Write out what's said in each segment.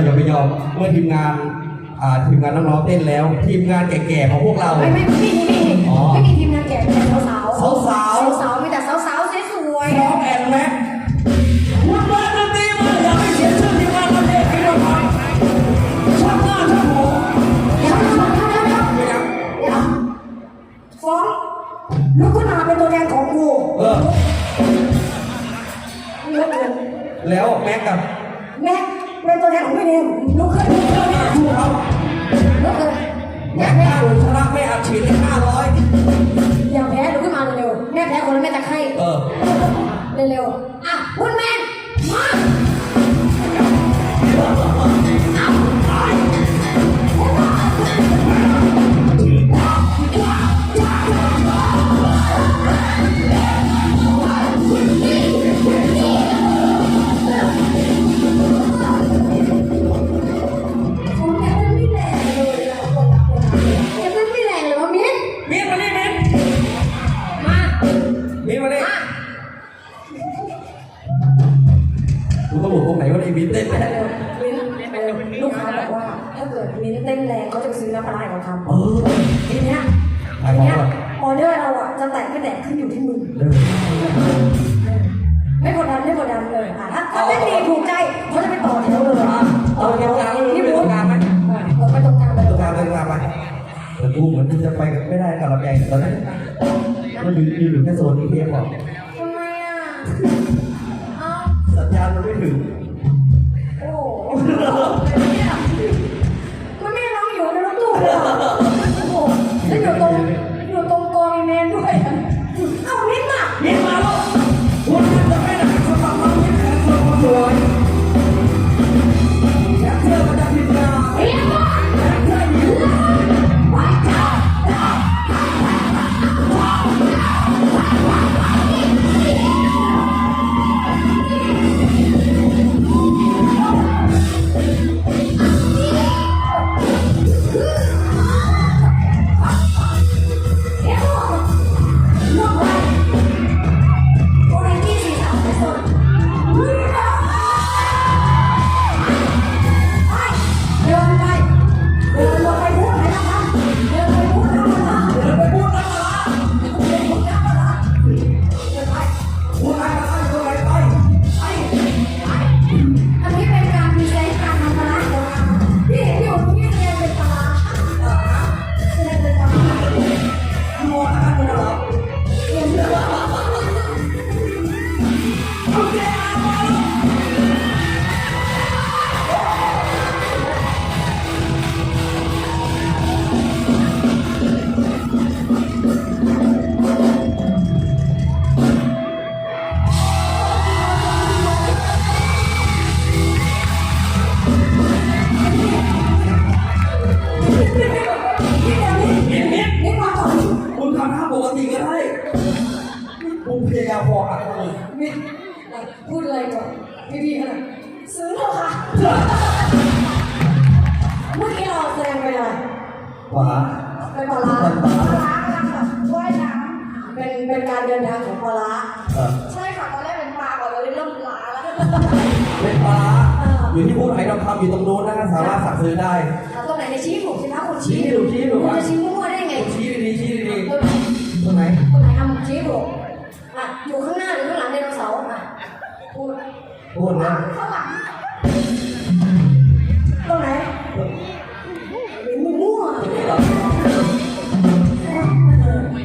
ราอย่าไปยอมเมื่อทีมงานทีมงานน้องๆเต้นแล้ว ทีมงานแก่ๆของพวกเรา ไม่ไม่ไม่มีไม่มีไม่มี ฉีดได้ห้าร้อยอย่าแพ้ลุกขึ้นมาเร็วแม่แพ้คนแล้วแม่จะไข้เออ เร็ว จะแตกไม่แตกขึ้นอยู่ที่มึงไม่กดดันไม่กดดันเลยค่ะถ้าถ้าไม่ดีถูกใจเขาจะไปต่อแถวเลยอะต่อแถวกลางที่บูธกลาไหมไปตรงกลางไปตรงกลางไปตรงกลางไปแต่ดูเหมือนจะไปไม่ได้กับลำไยตอนนั้นมันอยู่อยู่แค่โซนนี้เพียงพอทำไมอะ พูดนะตรงไหนมึงมั่ว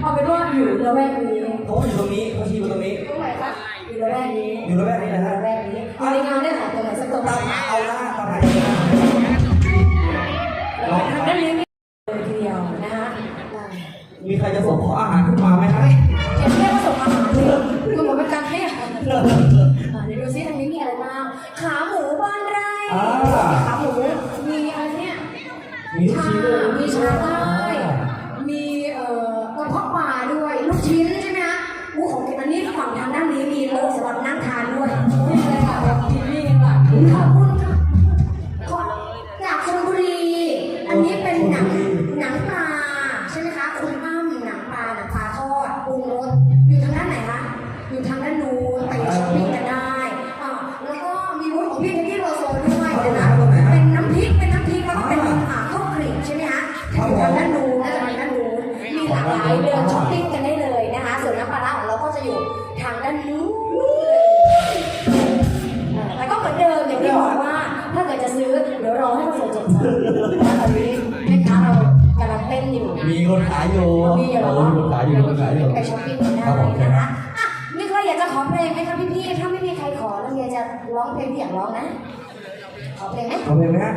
เอาไป็นว่อยู่ระแวกนี้เขาอยู่ตรงนี้เขาชี้อยู่ตรงนี้ ตรงไหนคะอยู่ระแวกนี้ อยู่ระแวกายอยู่โอ้ยมีคนขายอยู่คนขายอยู่ชอปปิ้งนได้ครับผมนะฮะอะมีใครอยากจะขอเพลงไหมคะพี่ๆถ้าไม่มีใครขอแล้วเดียจะร้องเพลงที่อยากร้องนะ ขอเพลงไหม ขอเพลงไหมฮะ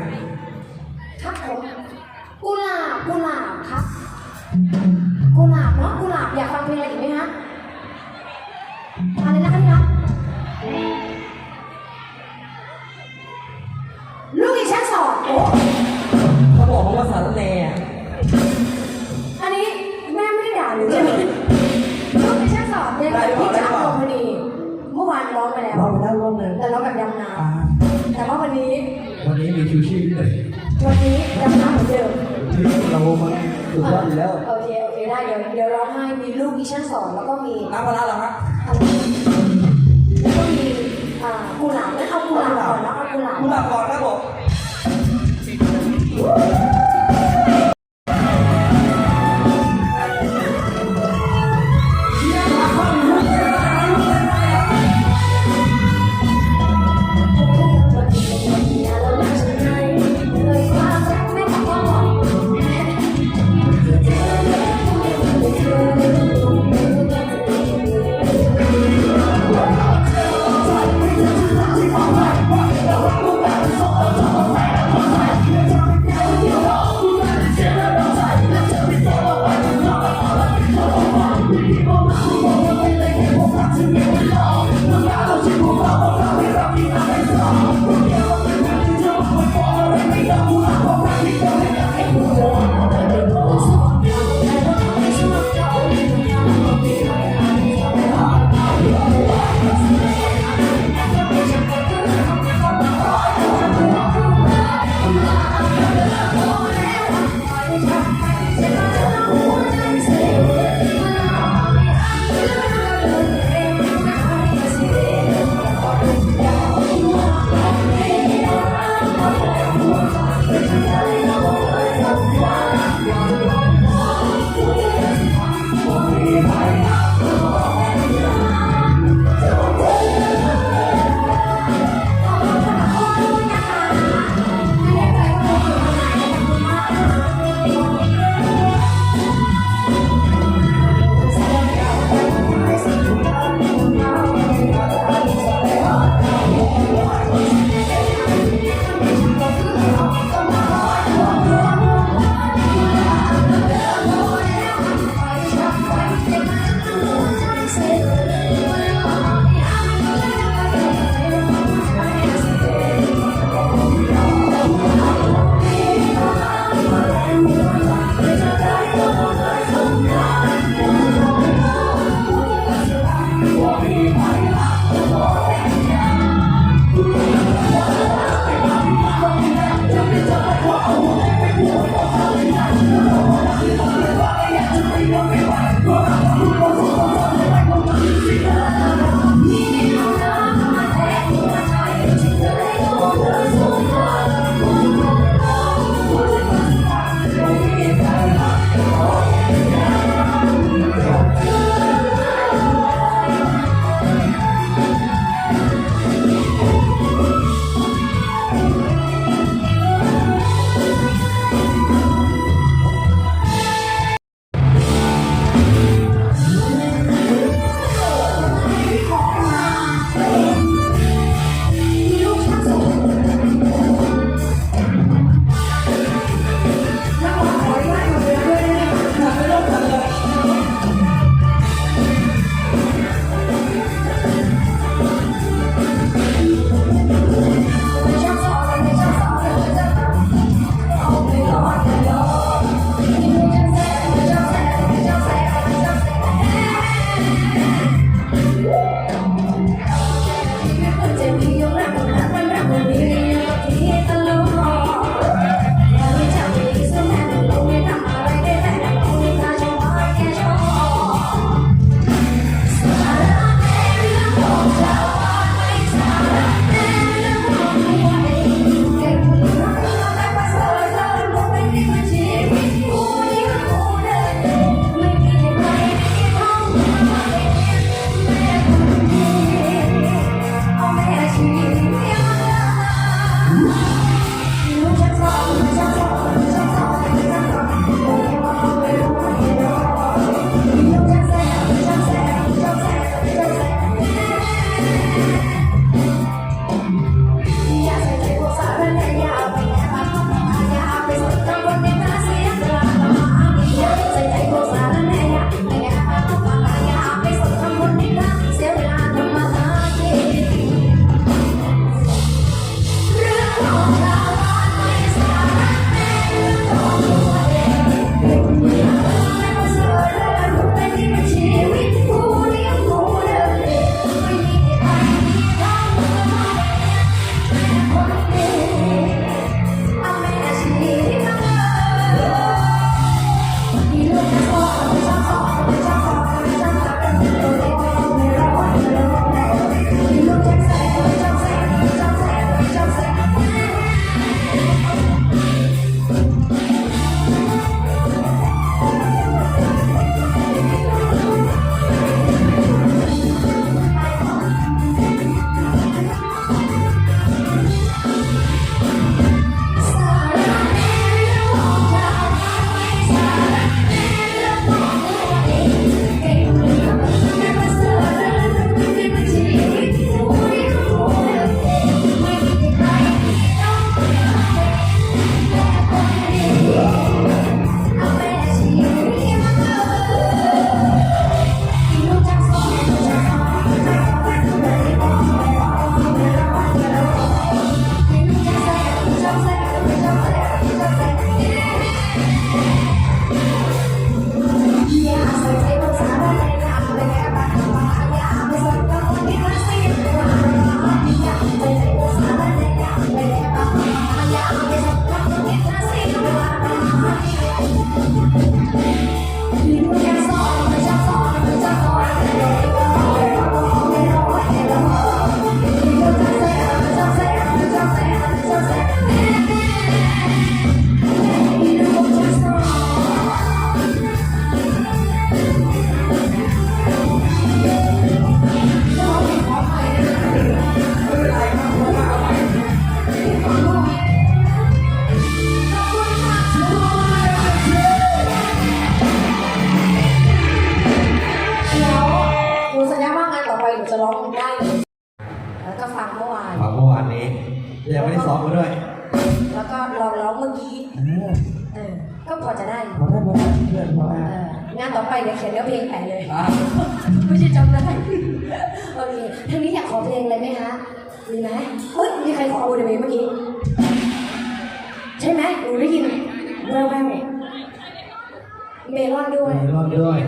ลอนด้วยรอดด้วย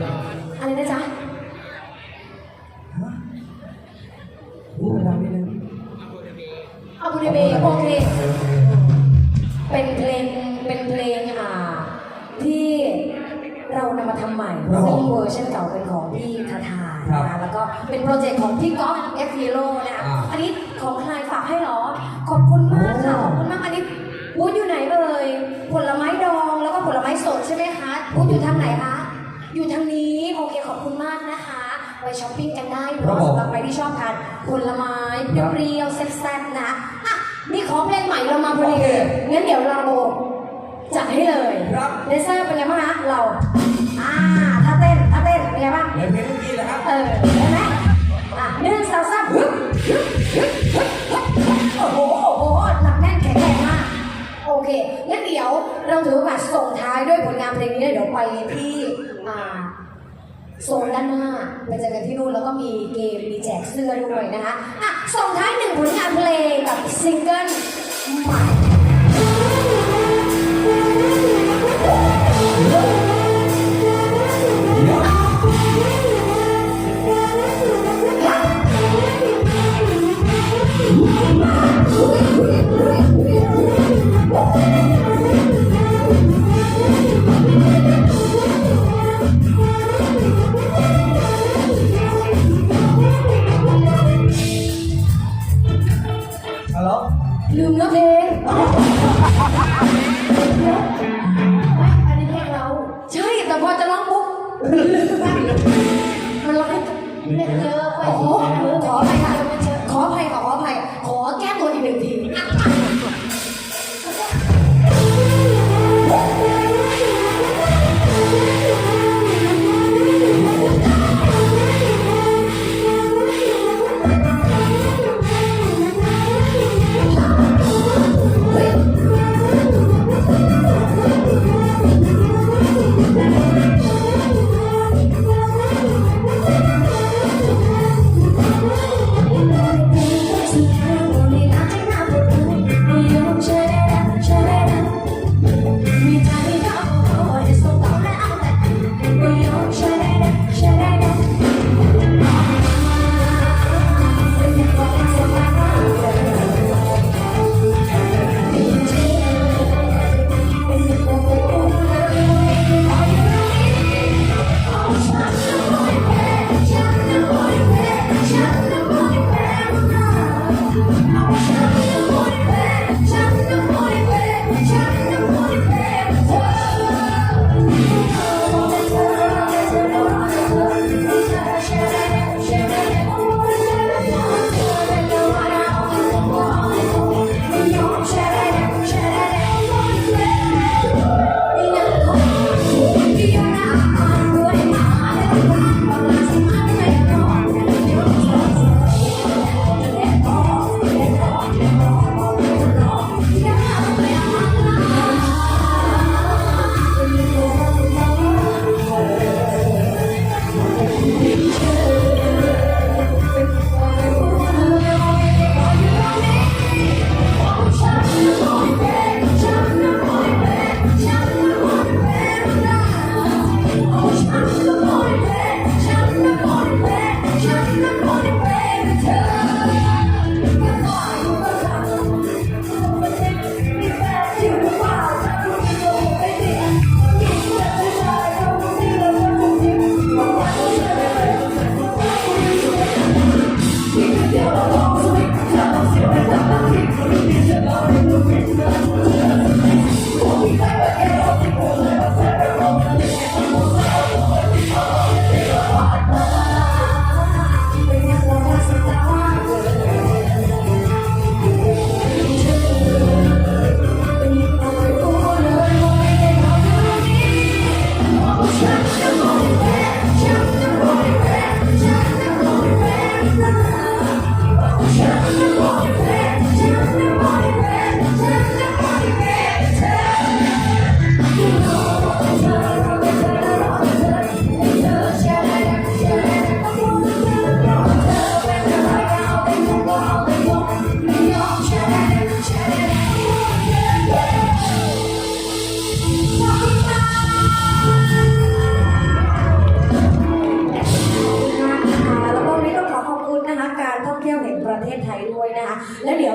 อะไรนะจ๊ะ พูดไปดังนิดนึงอาบูเดเบโอเค เป็นเพลง เป็นเพลงอ่าที่เรานำมาทำใหม่ซึ่งเวอร์ชันเก่าเป็นของพี่คาทานะคะแล้วก็เป็นโปรเจกต์ของพี่ก๊อฟเอฟฮีโร่นะคะ ที่ชอบทานผลไม้เปรี้ยวๆแซ่บๆนะอะนี่ของเพลงใหม่เรามาพอดีงั้นเดี๋ยวเราจัดให้เลยครับเดนเซอร์เป็นไงบ้างคะเราอ่าถ้าเต้นถ้าเต้นเป็นไงบ้างเหมือนเพลงเมื่อกี้เลยครับเออเห็นไหมอะหนึ่งสองสามฮึบฮึบฮึบฮึบฮึบโอ้โหโอ้โหหนักแน่นแข็งแรงมากโอเคงั้นเดี๋ยวเราถือโอกาสส่งท้ายด้วยผลงานเพลงนี้เดี๋ยวไปที่อ่า โซนด้านหน้าไปเจอกันที่นู่นแล้วก็มีเกมมีแจกเสื้อด้วยนะคะอะส่งท้ายหนึ่งผลงานเพลงกับซิงเกิลใหม่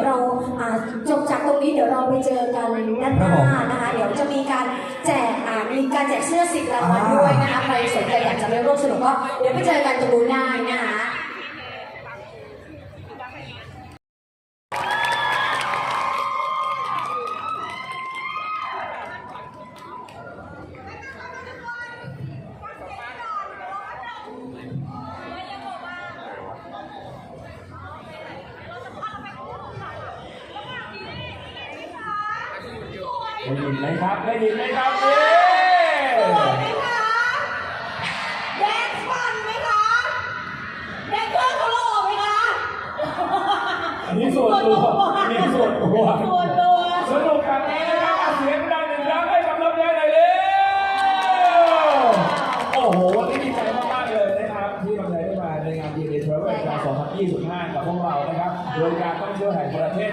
เราจบจากตรงนี้เดี๋ยวเราไปเจอกันด้านหน้านะคะ เดี๋ยวจะมีการแจกมีการแจกเสื้อสิทธิ์รางวัลด้วยนะคะใครสนใจอยากจะไปร่วมสนุกก็เดี๋ยวไปเจอกันตรงนู้นได้นะคะ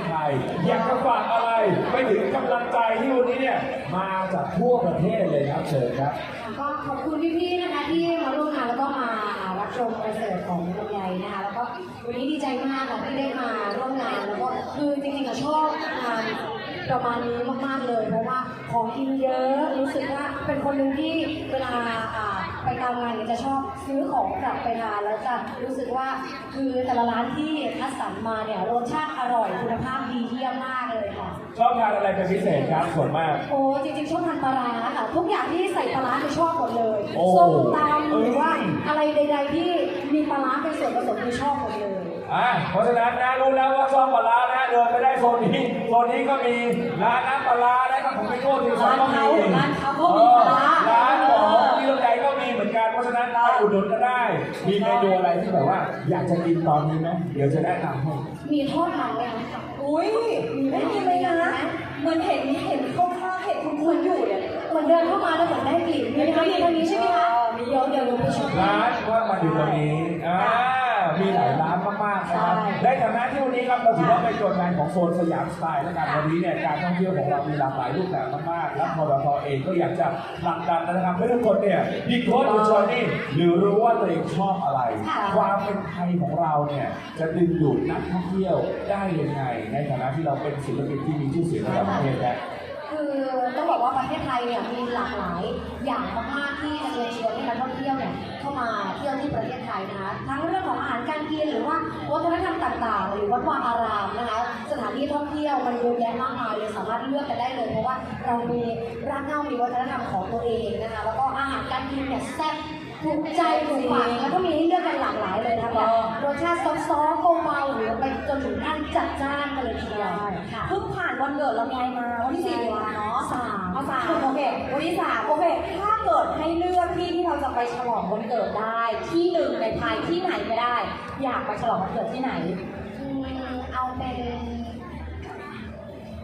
ไทย อยากจะฝากอะไรไปถึงกำลังใจที่วันนี้เนี่ยมาจากทั่วประเทศเลยครับเชิญครับ ก็ขอบคุณพี่ๆนะคะที่มาร่วมงานแล้วก็มารับชมคอนเสิร์ตของลำไยนะคะแล้วก็วันนี้ดีใจมากค่ะที่ได้มาร่วมงานแล้วก็คือจริงๆอะชอบงานประมาณนี้มากๆเลย เพราะว่าของกินเยอะรู้สึกว่าเป็นคนหนึ่งที่เวลาอ่า ไปตามงานเนี่ยจะชอบซื้อของกลับไปทานแล้วจะรู้สึกว่าคือแต่ละร้านที่คัดสรรมาเนี่ยรสชาติอร่อยคุณภาพดีเยี่ยมมากเลยค่ะ ชอบทานอะไรเป็นพิเศษครับส่วนมาก โอ้จริงๆชอบทานปลาร้าค่ะทุกอย่างที่ใส่ปลาร้าคือชอบหมดเลยโอ้ ส้มตำหรือว่าเอ้ยอะไรใด ๆ ที่มีปลาร้าเป็นส่วนผสมคือชอบหมดเลย อะเพราะฉะนั้นนะรู้แล้วว่าชอบปลาร้านะเดินไปได้โซนนี้โซนนี้ก็มีร้านน้ำปลาร้านะครับผมไปโก้ที่สองก็มีร้านเขาก็มีปลาร้าเออร้านข อุดหนุนก็ได้ มีเมนูอะไรที่แบบว่า อยากจะกินตอนนี้ไหมเดี๋ยวจะแนะนำให้มีทอดมันเลยนะคะอุ้ยไม่มีเลยนะเหมือนเห็นเห็นข้างข้างๆเห็นคุณคุณอยู่เนี่ยเหมือนเดินเข้ามาแล้วเหมือนได้กลิ่นมีไหมคะมีทางนี้ใช่ไหมคะเดี๋ยวเดี๋ยวเราไปชมร้านว่ามาอยู่ตรงนี้อ่า มีหลายร้านมากๆนะครับใช่ในฐานะที่วันนี้ครับเราถือว่าเป็นตัวแทนของโซนสยามสไตล์แล้วกันวันนี้เนี่ยการท่องเที่ยวของเรามีหลากหลายรูปแบบมากๆและพอทเองก็อยากจะผลักดันนะครับให้ทุกคนเนี่ยดีโค้ดอยู่จอยนี่หรือรู้ว่าตัวเองชอบอะไร ความเป็นไทยของเราเนี่ยจะดึงดูดนักท่องเที่ยวได้ยังไง ในฐานะที่เราเป็นศิลปินที่มีชื่อเสียงระดับประเทศและ คือต้องบอกว่าประเทศไทยเนี่ยมีหลากหลายอย่างมากๆที่จะเชิญชวนให้นักท่องเที่ยวเนี่ยเข้ามาเที่ยวที่ประเทศไทยนะคะทั้งเรื่องของอาหารการกินหรือว่าวัฒนธรรมต่างๆ หรือวัดวาอารามนะคะสถานที่ท่องเที่ยวมันเยอะแยะมากมายเลยสามารถเลือกกันได้เลยเพราะว่าเรามีรากเหง้ามีวัฒนธรรมของตัวเองนะคะแล้วก็อาหารการกินเนี่ยแซ่บ ถูกใจถูกปากแล้วก็มีให้เลือกกันหลากหลายเลยนะคะแบบรสชาติซอฟต์ๆเบาๆหรือไปจนถึงขั้นจัดจ้านกันเลยทีเดียวค่ะเพิ่งผ่านวันเกิดลำไยมาวันที่สี่ตุลาเนาะสามเอาสามโอเควันที่สามโอเคถ้าเกิดให้เลือกที่ที่เราจะไปฉลองวันเกิดได้ที่หนึ่งในไทยที่ไหนก็ได้ อยากไปฉลองวันเกิดที่ไหนอืมเอาเป็น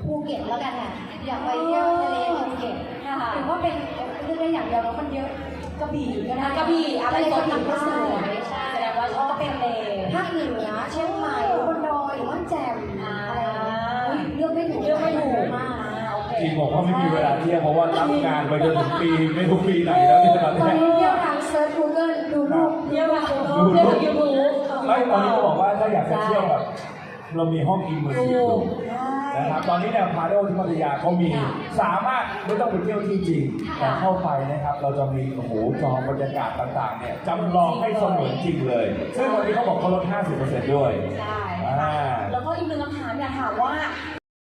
ภูเก็ตแล้วกันค่ะอยากไปเที่ยวทะเลภูเก็ตค่ะถือว่าเป็นเรื่องได้อย่างเดียวแล้วมันเยอะ กระบี่ก็ได้กระบี่อะไรทะเลก็กระดีบี่ก็ก็สสววยยใช่แสดงว่าชอบเป็นเลภาคเหนือเชียงใหม่บนดอยหรือว่าแจ่มอ่าอะไรอุ๊ยเลือกไม่ถูกเลือกไม่ถูกเยอะมากโอเคจริงบอกว่าไม่มีเวลาเที่ยวเพราะว่ารับงานไปจนถึงปีไม่รู้ปีไหนแล้วเนี่ยตอนตอนนี้นี้เที่ยวทางเซิร์ชกูเกิลดูรูปเที่ยวแบบเที่ยวแบบยูทูบไม่ตอนนี้ก็บอกว่าถ้าอยากจะเที่ยวแบบเรามีห้องอิมเมอร์ซีฟอยู่นะครับตอนนี้เนี่ยพาโดที่พัทยาเขามีสามารถ ไม่ต้องไปเที่ยวที่จริงแต่เข้าไปนะครับ เราจะมีโอ้โหจอบรรยากาศต่างๆ เนี่ยจำลองให้เสมือนจริงเลย ซึ่งวันนี้เขาบอกเขาลด 50%ด้วย ใช่อ่า แล้วก็อีกหนึ่งคำถามอยากถามว่า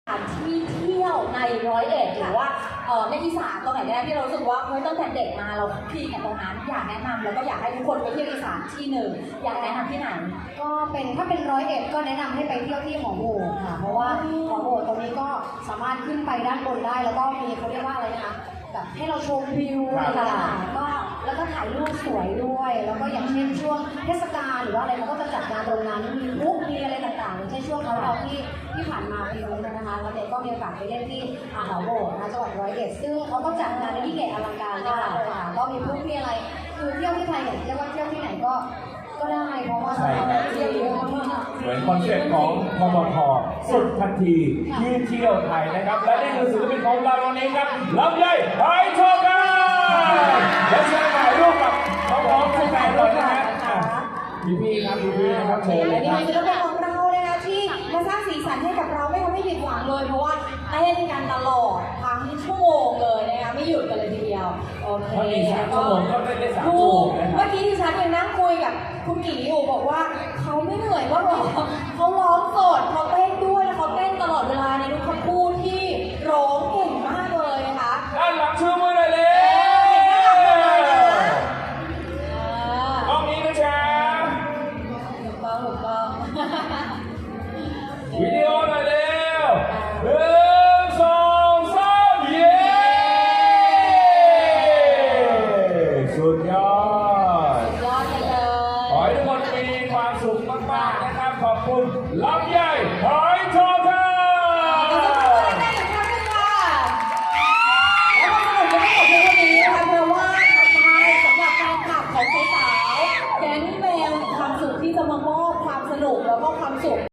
สถานที่เที่ยวในร้อยเอ็ดหรือว่าเอ่อในอีสานตรงไหนได้ที่เรารู้สึกว่าเฮ้ยตั้งแต่เด็กมาเราพีกันตรงนั้นอยากแนะนำแล้วก็อยากให้ทุกคนไปเที่ยวอีสานที่หนึ่งอยากแนะนำที่ไหน ก็เป็นถ้าเป็นร้อยเอ็ดก็แนะนำให้ไปเที่ยวที่หอโหวตค่ะ เพราะว่าหอโหวตตรงนี้ก็สามารถขึ้นไปด้านบนได้ แล้วก็มีเขาเรียกว่าอะไรนะคะแบบให้เราชมวิวครับอะไรต่างๆก็แล้วก็ถ่ายรูปสวยด้วย แล้วก็อย่างเช่นช่วงเทศกาลหรือว่าอะไรเขาก็จะจัดงานตรงนั้นมีมุกมีอะไรต่างๆอย่างเช่นช่วงเขาเราที่ที่ผ่านมาปีนู้นนะคะแล้วเด็กก็มีโอกาสไปเล่นที่อ่าหอโหวตนะคะจังหวัดร้อยเอ็ดซึ่งเขาก็จัดงานในที่เกตอลังการมากเลยค่ะก็มีพวกมีอะไรคือเที่ยวที่ไทยเนี่ยเรียกว่าเที่ยวที่ไหนก็ ก็ได้ เพราะว่าเที่เมเหมือนคอนเซ็ปต์ของพมพสุดทันทีที่เที่ยวไทยนะครับ และนี่คือศิลปินของเราวันนี้ครับลำไยไปโชว์กันและเชิญถ่ายรูปกับน้องๆทุกคนเลยนะฮะพี่ครับพี่พี่นะครับเชิญเลยครับนี่คือศิลปินของเราเลยนะที่มาสร้างสีสันให้กับเราไม่ทำให้ผิดหวังเลยเพราะว่าเต้นกันตลอดทั้งชั่วโมงเลยนะคะไม่หยุดกันเลยทีเดียวโอเคแล้ได้สามชั่วโมง ยกับคุณหมีอยู่บอกว่าเขาไม่เหนื่อยบ้างหรอเขาร้องสดเขาเต้นด้วยแล้วเขาเต้นตลอดเวลา